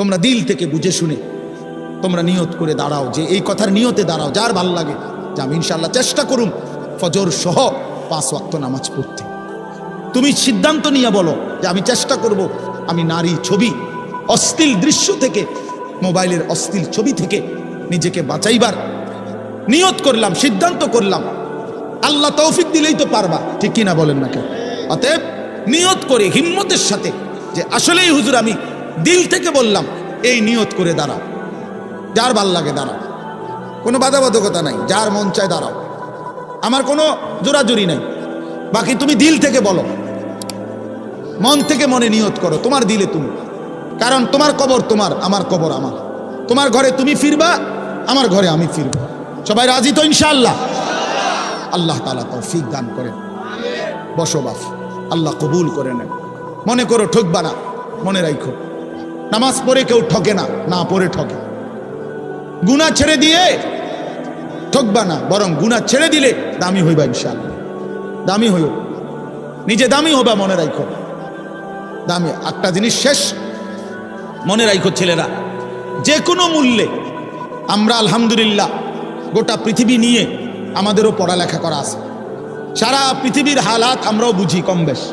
তোমরা দিল থেকে বুঝে শুনে তোমরা নিয়ত করে দাঁড়াও যে এই কথার নিয়তে দাঁড়াও, যার ভালো লাগে। যে আমি ইনশাল্লাহ চেষ্টা করুন ফজর সহ পাঁচ ওয়াক্ত নামাজ পড়তে। তুমি সিদ্ধান্ত নিয়ে বলো যে আমি চেষ্টা করব আমি নারী ছবি, অশ্লীল দৃশ্য থেকে, মোবাইলের অশ্লীল ছবি থেকে নিজেকে বাঁচাইবার। নিয়ত করলাম, সিদ্ধান্ত করলাম। আল্লাহ তৌফিক দিলেই তো পারবা, ঠিক কিনা বলেন না কেন? অতএব নিয়ত করে, হিম্মতের সাথে যে আসলেই হুজুর আমি দিল থেকে বললাম, এই নিয়ত করে দাঁড়াও। যার ভালো লাগে দাঁড়াও। কোনো বাধাবাধকতা নাই, যার মন চায় দাঁড়াও। আমার কোনো জোরাজুরি নাই। বাকি তুমি দিল থেকে বলো। মন থেকে মনে নিয়ত করো, তোমার দিলে তুমি। কারণ তোমার কবর তোমার, আমার কবর আমার। তোমার ঘরে তুমি ফিরবা, আমার ঘরে আমি ফিরব। সবাই রাজি তো ইনশাআল্লাহ? আল্লাহ তালা তৌফিক দান করেন। বসবাস আল্লাহ কবুল করে নেন। মনে করো ঠকবা না, মনে রাখো নামাজ পড়ে কেউ ঠকে না না পড়ে ঠকে। গুণা ছেড়ে দিয়ে ঠকবা না, বরং গুণা ছেড়ে দিলে দামি হইবা ইনশাআল্লাহ। দামি হইব নিজে দামি হবা মনে রাখো দামি, একটা জিনিস শেষ মনে রাখো ছেলেরা। যে কোনো মূল্যে আমরা আলহামদুলিল্লাহ গোটা পৃথিবী নিয়ে আমাদেরও পড়ালেখা করা আছে। সারা পৃথিবীর হালাত আমরাও বুঝি কম বেশ।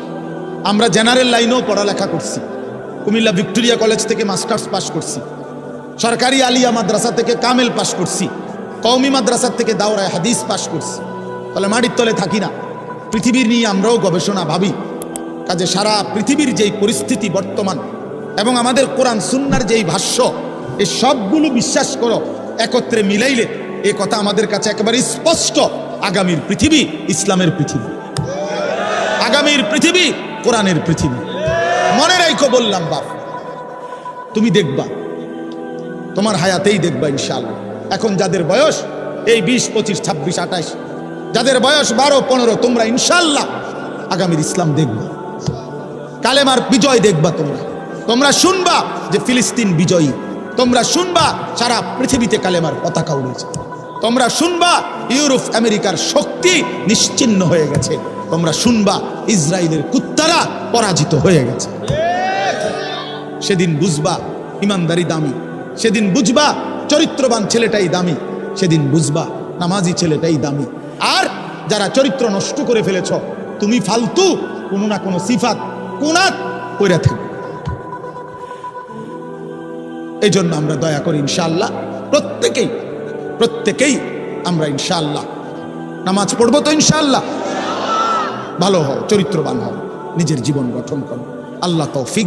আমরা জেনারেল লাইনেও পড়ালেখা করছি। কুমিল্লা ভিক্টোরিয়া কলেজ থেকে মাস্টার্স পাশ করছি। সরকারি আলিয়া মাদ্রাসা থেকে কামেল পাশ করছি। কওমি মাদ্রাসার থেকে দাওরায় হাদিস পাস করছি। তাহলে মাটির তলে থাকি না। পৃথিবীর নিয়ে আমরাও গবেষণা ভাবি। কাজে সারা পৃথিবীর যেই পরিস্থিতি বর্তমান এবং আমাদের কোরআন সুন্নার যেই ভাষ্য এই সবগুলো বিশ্বাস করো, একত্রে মিলাইলে এ কথা আমাদের কাছে একেবারে স্পষ্ট। আগামীর পৃথিবী ইসলামের পৃথিবী। আগামীর পৃথিবী কোরআনের পৃথিবী। মনে রাখো বললাম, বাপ। তুমি দেখবা, তোমার হায়াতেই দেখবা ইনশাআল্লাহ। এখন যাদের বয়স, এই বিশ, পঁচিশ, ছাব্বিশ, আঠাশ, যাদের বয়স বারো, পনেরো, তোমরা ইনশাল্লাহ আগামীর ইসলাম দেখবা। কালেমার বিজয় দেখবা তোমরা। তোমরা শুনবা যে ফিলিস্তিন বিজয়ী। তোমরা শুনবা সারা পৃথিবীতে কালেমার পতাকা উড়েছে তোমরা শুনবা ইউরোপ, আমেরিকার শক্তি নিশ্চিন্ন হয়ে গেছে। তোমরা শুনবা ইসরায়েলের কুত্তারা পরাজিত হয়ে গেছে। সেদিন বুঝবা, ইমানদারি দামি। সেদিন বুঝবা, চরিত্রবান ছেলেটাই দামি। সেদিন বুঝবা, নামাজি ছেলেটাই দামি। আর যারা চরিত্র নষ্ট করে ফেলেছ, তুমি ফালতু, কোনো না কোনো সিফাত, কোনাত কইরা থাকবে এই জন্য আমরা দয়া করি ইনশাল্লাহ প্রত্যেকেই প্রত্যেকেই আমরা ইনশাল্লাহ নামাজ পড়ব তো ইনশাআল্লাহ। ভালো হও চরিত্রবান হও নিজের জীবন গঠন করো। আল্লাহ তৌফিক